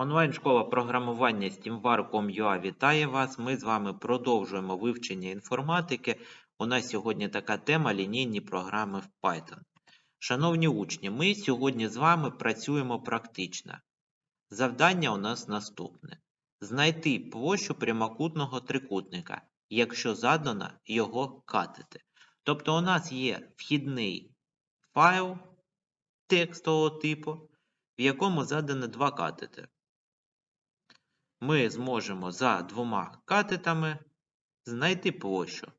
Онлайн-школа програмування SteamVar.com.ua вітає вас. Ми з вами продовжуємо вивчення інформатики. У нас сьогодні така тема лінійні програми в Python. Шановні учні, ми сьогодні з вами працюємо практично. Завдання у нас наступне: знайти площу прямокутного трикутника, якщо задано його катити. Тобто, у нас є вхідний файл текстового типу, в якому задано два катети. Ми зможемо за двома катетами знайти площу.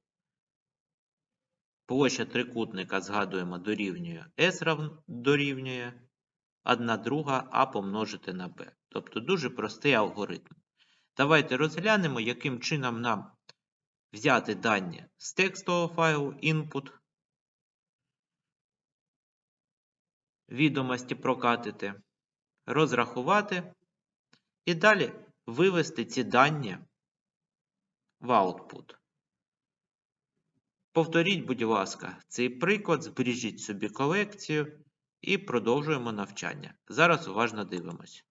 Площа трикутника, згадуємо, дорівнює S дорівнює 1 друга А помножити на B. Тобто дуже простий алгоритм. Давайте розглянемо, яким чином нам взяти дані з текстового файлу input, відомості прокатити, розрахувати і далі вивести ці дані в output. Повторіть, будь ласка, цей приклад, збережіть собі колекцію і продовжуємо навчання. Зараз уважно дивимось.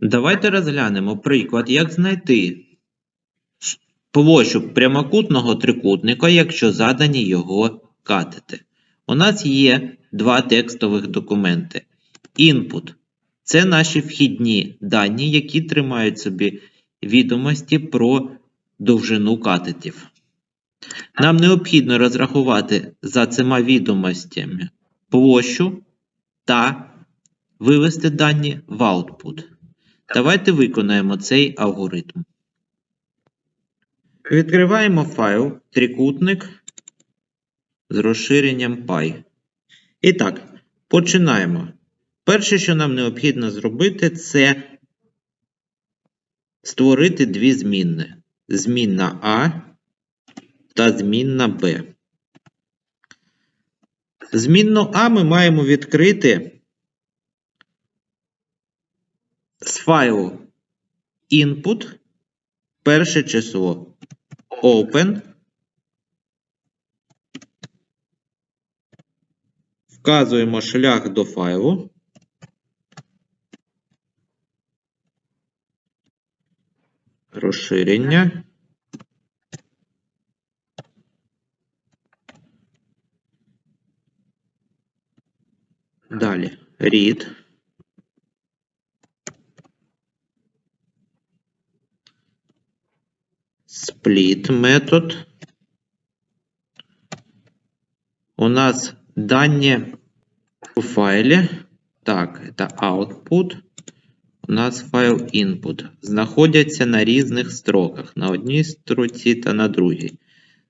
Давайте розглянемо приклад, як знайти площу прямокутного трикутника, якщо задані його катети. У нас є два текстових документи. Input це наші вхідні дані, які тримають собі відомості про довжину катетів. Нам необхідно розрахувати за цими відомостями площу та вивести дані в output. Давайте виконаємо цей алгоритм. Відкриваємо файл трикутник з розширенням π. І так, починаємо. Перше, що нам необхідно зробити, це створити дві змінни. Змінна А та змінна Б. Змінну А ми маємо відкрити з файлу input перше число open. Вказуємо шлях до файлу. Розширення. Далі read. Split метод. У нас дані у файлі. Так, це output. У нас файл input. Знаходяться на різних строках. На одній строці та на другій.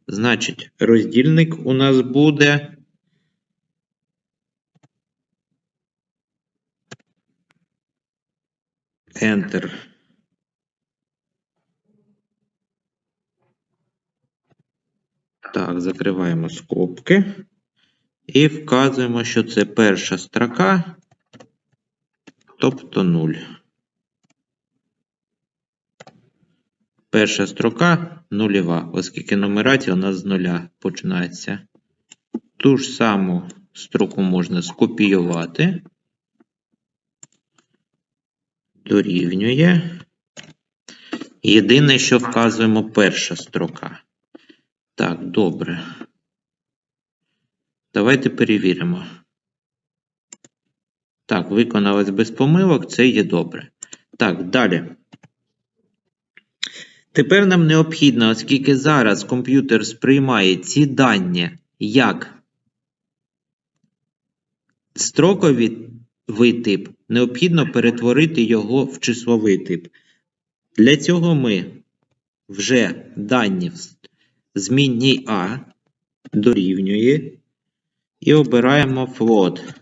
Значить, роздільник у нас буде. Enter. Так, закриваємо скобки. І вказуємо, що це перша строка, тобто 0. Перша строка нульова, оскільки нумерація у нас з нуля починається. Ту ж саму строку можна скопіювати. Дорівнює. Єдине, що вказуємо перша строка. Так, добре. Давайте перевіримо. Так, виконалось без помилок, це є добре. Так, далі. Тепер нам необхідно, оскільки зараз комп'ютер сприймає ці дані як строковий тип, необхідно перетворити його в числовий тип. Для цього ми вже дані в змінній А дорівнює і обираємо float.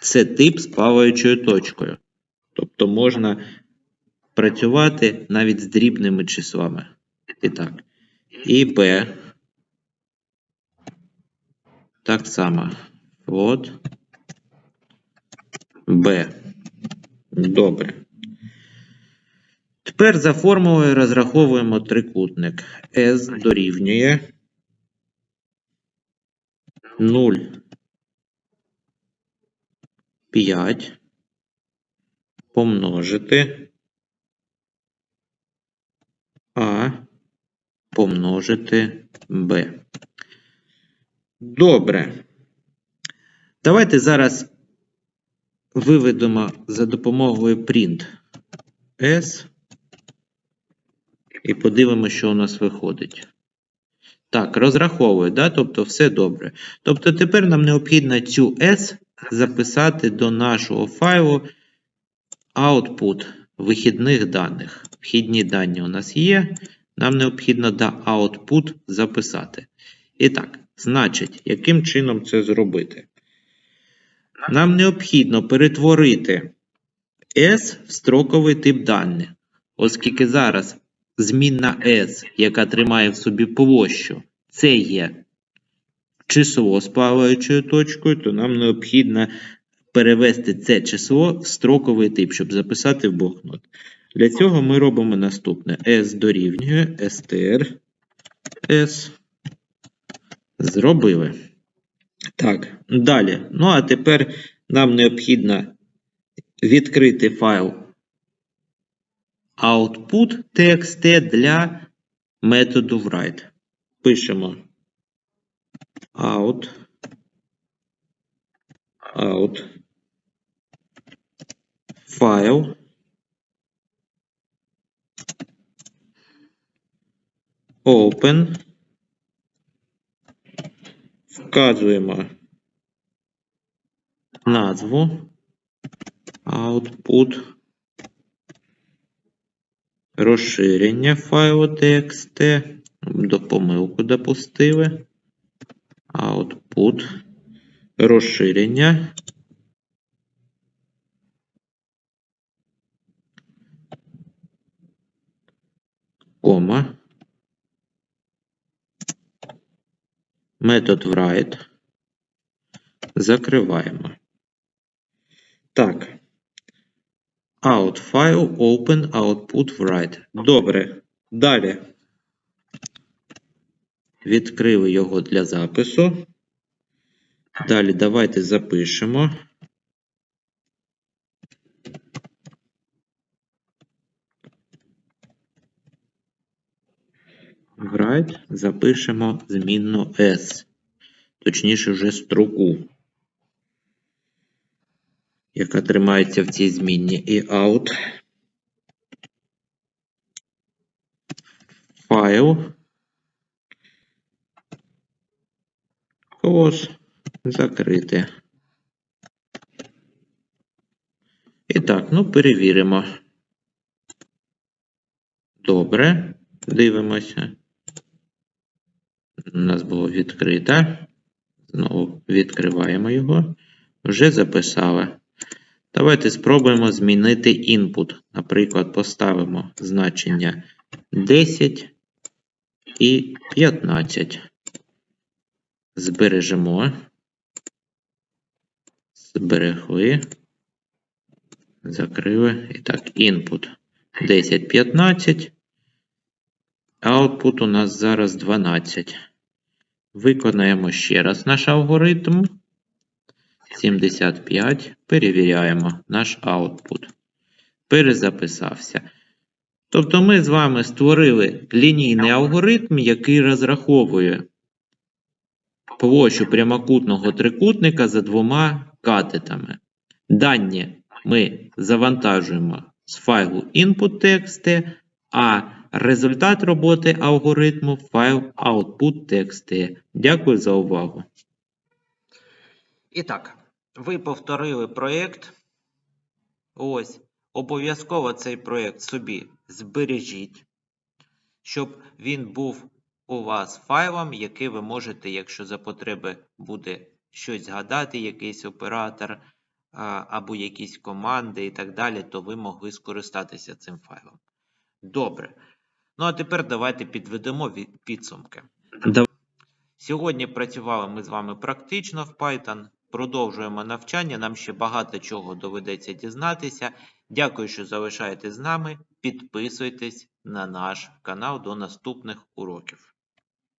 Це тип з плаваючою точкою. Тобто можна працювати навіть з дрібними числами. І так. І B. Так само. Float. B. Добре. Тепер за формулою розраховуємо трикутник. S дорівнює 0 5 помножити А помножити Б. Добре. Давайте зараз виведемо за допомогою print S і подивимося, що у нас виходить. Так, розраховую, да? тобто все добре. Тобто тепер нам необхідно цю S записати до нашого файлу output вихідних даних. Вхідні дані у нас є. Нам необхідно до output записати. І так, значить, яким чином це зробити? Нам необхідно перетворити S в строковий тип даних, оскільки зараз змінна S, яка тримає в собі площу, це є число з плаваючою точкою, то нам необхідно перевести це число в строковий тип, щоб записати в блокнот. Для цього ми робимо наступне: S дорівнює str S. Зробили. Так, далі. Ну, а тепер нам необхідно відкрити файл output.txt для методу write. Пишемо out, out, файл, open, вказуємо назву. Output, розширення файлу txt, до помилку допустили, output, розширення, кома, метод write, закриваємо. Так. Out файл, open, output, write. Добре. Далі. Відкрили його для запису. Далі давайте запишемо. Write запишемо змінну S. Точніше, вже строку яка тримається в цій змінні, і out. Файл. Close. Закрити. І так, ну перевіримо. Добре. Дивимося. У нас було відкрито. Знову відкриваємо його. Вже записали. Давайте спробуємо змінити input. Наприклад, поставимо значення 10 і 15. Збережемо. Зберегли. Закрили. І так, input 10, 15. Output у нас зараз 12. Виконаємо ще раз наш алгоритм. 75. Перевіряємо наш output. Перезаписався. Тобто ми з вами створили лінійний алгоритм, який розраховує площу прямокутного трикутника за двома катетами. Дані ми завантажуємо з файлу input.txt, а результат роботи алгоритму файл output.txt. Дякую за увагу. І так, ви повторили проєкт. Ось, обов'язково цей проєкт собі збережіть, щоб він був у вас файлом, який ви можете, якщо за потреби буде щось згадати, якийсь оператор або якісь команди і так далі, то ви могли скористатися цим файлом. Добре. Ну, а тепер давайте підведемо підсумки. Сьогодні працювали ми з вами практично в Python. Продовжуємо навчання. Нам ще багато чого доведеться дізнатися. Дякую, що залишаєтесь з нами. Підписуйтесь на наш канал до наступних уроків.